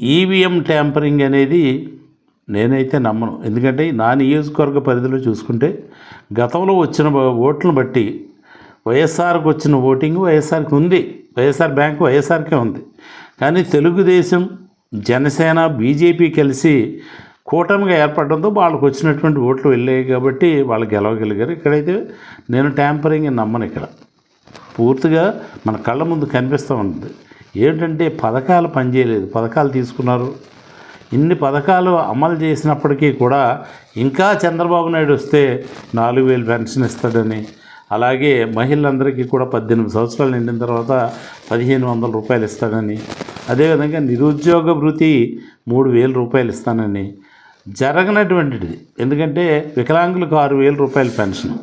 EVM tampering అనేది నేనైతే నమ్మను. ఎందుకంటే నా నియోజకవర్గ పరిధిలో చూసుకుంటే గతంలో వచ్చిన ఓట్లను బట్టి వైఎస్ఆర్కి వచ్చిన ఓటింగ్ వైఎస్ఆర్కి ఉంది. వైఎస్ఆర్ బ్యాంకు వైఎస్ఆర్కే ఉంది. కానీ తెలుగుదేశం జనసేన బీజేపీ కలిసి కూటమిగా ఏర్పడడంతో వాళ్ళకు వచ్చినటువంటి ఓట్లు వెళ్ళాయి కాబట్టి వాళ్ళు గెలవగలిగారు. ఇక్కడైతే నేను ట్యాంపరింగ్ నమ్మను ఇక్కడ. పూర్తిగా మన కళ్ళ ముందు కనిపిస్తూ ఉంటుంది ఏంటంటే పథకాలు పనిచేయలేదు. పథకాలు తీసుకున్నారు. ఇన్ని పథకాలు అమలు చేసినప్పటికీ కూడా ఇంకా చంద్రబాబు నాయుడు వస్తే నాలుగు వేలు పెన్షన్ ఇస్తాడని అలాగే మహిళలందరికీ కూడా పద్దెనిమిది సంవత్సరాలు నిండిన తర్వాత పదిహేను వందల రూపాయలు ఇస్తాడని అదేవిధంగా నిరుద్యోగ భృతి మూడు వేల రూపాయలు ఇస్తానని జరగనటువంటిది. ఎందుకంటే వికలాంగులకు ఆరు వేల రూపాయల పెన్షన్.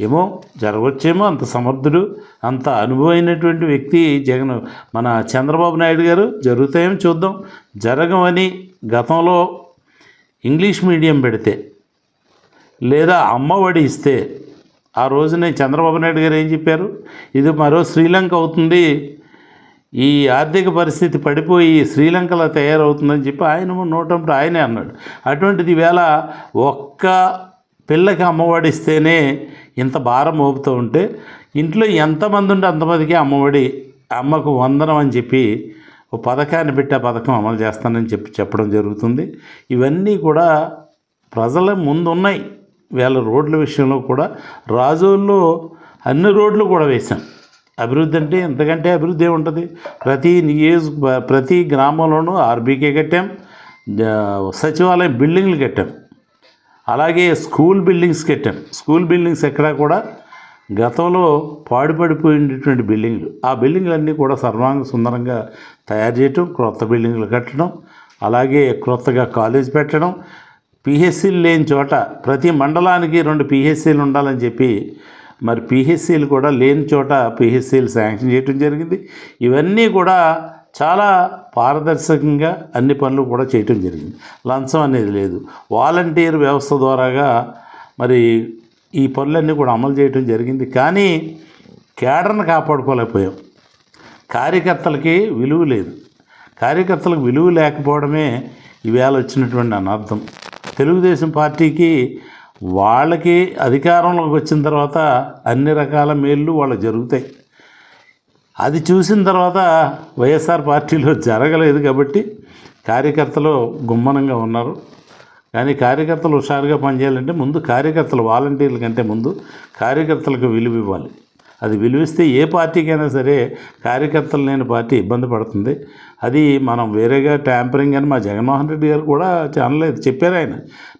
ఏమో జరగవచ్చేమో అంత సమర్థుడు అంత అనుభవమైనటువంటి వ్యక్తి జగన్. మన చంద్రబాబు నాయుడు గారు జరుగుతాయేమో చూద్దాం. జరగమని గతంలో ఇంగ్లీష్ మీడియం పెడితే లేదా అమ్మఒడి ఇస్తే ఆ రోజునే చంద్రబాబు నాయుడు గారు ఏం చెప్పారు? ఇది మరో శ్రీలంక అవుతుంది. ఈ ఆర్థిక పరిస్థితి పడిపోయి శ్రీలంకలో తయారవుతుందని చెప్పి ఆయన నోటంపు ఆయనే అన్నాడు. అటువంటిది వేళ ఒక్క పిల్లకి అమ్మఒడిస్తేనే ఇంత భారం మోపుతూ ఉంటే ఇంట్లో ఎంతమంది ఉంటే అంతమందికి అమ్మఒడి అమ్మకు వందనం అని చెప్పి ఓ పథకాన్ని పెట్టి ఆ పథకం అమలు చేస్తానని చెప్పి చెప్పడం జరుగుతుంది. ఇవన్నీ కూడా ప్రజల ముందు ఉన్నాయి వీళ్ళ రోడ్ల విషయంలో కూడా రాజోల్లో అన్ని రోడ్లు కూడా వేశాం. అభివృద్ధి అంటే ఎంతకంటే అభివృద్ధి ఉంటుంది ప్రతి నియోజక ప్రతి గ్రామంలోనూ ఆర్బీకే కట్టాం సచివాలయం బిల్డింగ్లు కట్టాం. అలాగే స్కూల్ బిల్డింగ్స్ కట్టాం. స్కూల్ బిల్డింగ్స్ ఎక్కడా కూడా గతంలో పాడుపడిపోయినటువంటి బిల్డింగ్లు. ఆ బిల్డింగ్లన్నీ కూడా సర్వాంగ సుందరంగా తయారు చేయటం క్రొత్త బిల్డింగ్లు కట్టడం అలాగే క్రొత్తగా కాలేజ్ పెట్టడం పిహెచ్సీలు లేని చోట ప్రతి మండలానికి రెండు పిహెచ్సీలు ఉండాలని చెప్పి మరి పిహెచ్సీలు కూడా లేని చోట పిహెచ్సీలు శాంక్షన్ చేయడం జరిగింది. ఇవన్నీ కూడా చాలా పారదర్శకంగా అన్ని పనులు కూడా చేయటం జరిగింది. లంచం అనేది లేదు. వాలంటీర్ వ్యవస్థ ద్వారాగా మరి ఈ పనులన్నీ కూడా అమలు చేయటం జరిగింది. కానీ కేడర్ను కాపాడుకోలేకపోయాం. కార్యకర్తలకి విలువ లేదు. కార్యకర్తలకు విలువ లేకపోవడమే ఈవేళ వచ్చినటువంటి అనర్థం. తెలుగుదేశం పార్టీకి వాళ్ళకి అధికారంలోకి వచ్చిన తర్వాత అన్ని రకాల మేళ్ళు వాళ్ళకి జరుగుతాయి. అది చూసిన తర్వాత వైఎస్ఆర్ పార్టీలో జరగలేదు కాబట్టి కార్యకర్తలు గుమ్మనంగా ఉన్నారు. కానీ కార్యకర్తలు హుషారుగా పనిచేయాలంటే ముందు కార్యకర్తలు వాలంటీర్ల కంటే ముందు కార్యకర్తలకు విలువ ఇవ్వాలి. అది విలువిస్తే ఏ పార్టీకైనా సరే కార్యకర్తలు లేని పార్టీ ఇబ్బంది పడుతుంది. అది మనం వేరేగా ట్యాంపరింగ్ అని మా జగన్మోహన్ రెడ్డి గారు కూడా అనలేదు చెప్పారు ఆయన.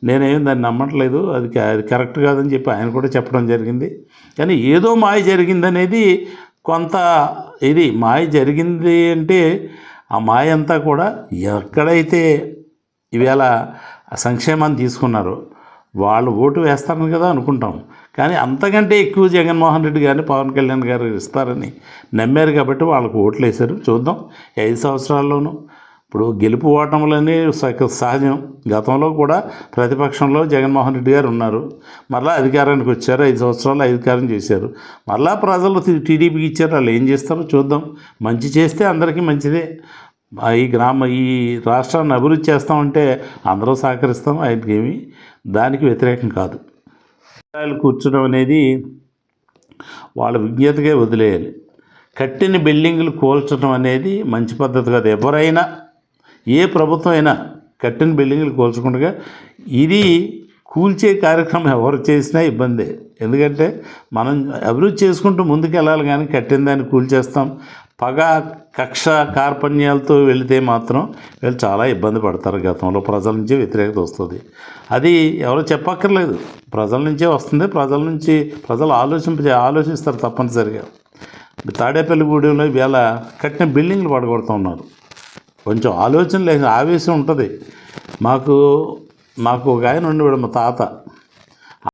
నేనేం దాన్ని నమ్మట్లేదు అది అది కరెక్ట్ కాదని చెప్పి ఆయన కూడా చెప్పడం జరిగింది. కానీ ఏదో మాయ జరిగిందనేది కొంత ఇది మాయ జరిగింది అంటే ఆ మాయ అంతా కూడా ఎక్కడైతే ఇవేళ సంక్షేమాన్ని తీసుకున్నారో వాళ్ళు ఓటు వేస్తారని కదా అనుకుంటాం. కానీ అంతకంటే ఎక్కువ జగన్మోహన్ రెడ్డి గారిని పవన్ కళ్యాణ్ గారు ఇస్తారని నమ్మారు కాబట్టి వాళ్ళకు ఓట్లు వేశారు. చూద్దాం ఐదు సంవత్సరాల్లోనూ ఇప్పుడు గెలుపు ఓటములని సహ- సహజం. గతంలో కూడా ప్రతిపక్షంలో జగన్మోహన్ రెడ్డి గారు ఉన్నారు. మరలా అధికారానికి వచ్చారు. ఐదు సంవత్సరాలు అధికారం చేశారు. మరలా ప్రజలు టీడీపీకి ఇచ్చారు. వాళ్ళు ఏం చేస్తారో చూద్దాం. మంచి చేస్తే అందరికీ మంచిదే. ఈ గ్రామ ఈ రాష్ట్రాన్ని అభివృద్ధి చేస్తామంటే అందరూ సహకరిస్తాం. ఆయనకి ఏమి దానికి వ్యతిరేకం కాదు. స్థాయిలో కూర్చోడం అనేది వాళ్ళ విజ్ఞతగా వదిలేయాలి. కట్టిన బిల్డింగులు కూల్చడం అనేది మంచి పద్ధతి కాదు. ఎవరైనా ఏ ప్రభుత్వం అయినా కట్టిన బిల్డింగ్లు కూల్చకుండా ఇది కూల్చే కార్యక్రమం ఎవరు చేసినా ఇబ్బందే. ఎందుకంటే మనం అభివృద్ధి చేసుకుంటూ ముందుకు వెళ్ళాలి కానీ కట్టిన దాన్ని కూల్చేస్తాం. పగ కక్ష కార్పణ్యాలతో వెళితే మాత్రం వీళ్ళు చాలా ఇబ్బంది పడతారు గతంలో. ప్రజల నుంచి వ్యతిరేకత వస్తుంది. అది ఎవరో చెప్పక్కర్లేదు. ప్రజల నుంచే వస్తుంది. ప్రజల నుంచి ప్రజలు ఆలోచింప ఆలోచిస్తారు తప్పనిసరిగా. తాడేపల్లిగూడెంలో ఇవాళ కట్టిన బిల్డింగ్లు పడగొడుతూ ఉన్నారు కొంచెం ఆలోచన లేక ఆవేశం ఉంటుంది. మాకు మాకు ఒక ఆయన ఉండేవాడు మా తాత.